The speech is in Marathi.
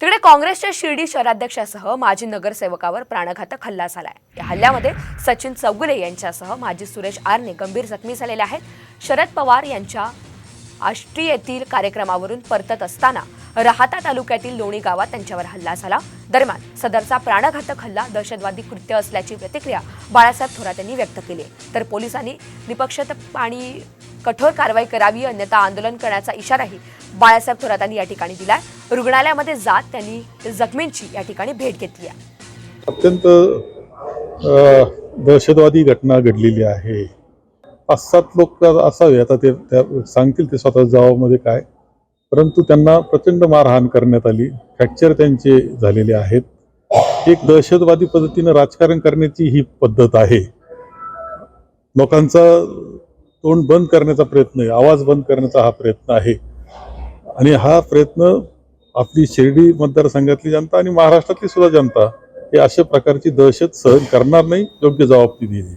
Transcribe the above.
तिकडे काँग्रेसच्या शिर्डी शहराध्यक्षासह माजी नगरसेवकावर प्राणघातक हल्ला झालाय. या हल्ल्यामध्ये सचिन चौगुले यांच्यासह माजी सुरेश आरने गंभीर जखमी झालेले आहेत. शरद पवार यांच्या आष्टी येथील कार्यक्रमावरून परतत असताना राहाता तालुक्यातील लोणी गावात त्यांच्यावर हल्ला झाला. दरम्यान सदरचा प्राणघातक हल्ला दहशतवादी कृत्य असल्याची प्रतिक्रिया बाळासाहेब थोरात यांनी व्यक्त केली तर पोलिसांनी निपक्षता आणि कठोर कारवाई करावी अन्यथा आंदोलन करण्याचा इशाराही बाळासाहेब थोरातांनी या ठिकाणी दिलाय. रुग्णालयामध्ये जात त्यांनी जखमींची या ठिकाणी भेट घेतली आहे. अत्यंत दहशतवादी घटना घडलेली आहे. पाच सात लोक असावे आता ते त्या सांगतील ते स्वतः जबाबमध्ये काय. परंतु त्यांना प्रचंड मारहाण करण्यात आली फ्रॅक्चर त्यांचे झालेले आहेत. एक दहशतवादी पद्धतीनं राजकारण करण्याची ही पद्धत आहे. लोकांचा तोंड बंद करण्याचा प्रयत्न आहे आवाज बंद करण्याचा हा प्रयत्न आहे. आणि हा प्रयत्न आपली शिर्डी मतदारसंघातली जनता आणि महाराष्ट्रातली सुद्धा जनता हे अशा प्रकारची दहशत सहन करणार नाही योग्य जबाबदारी दिली.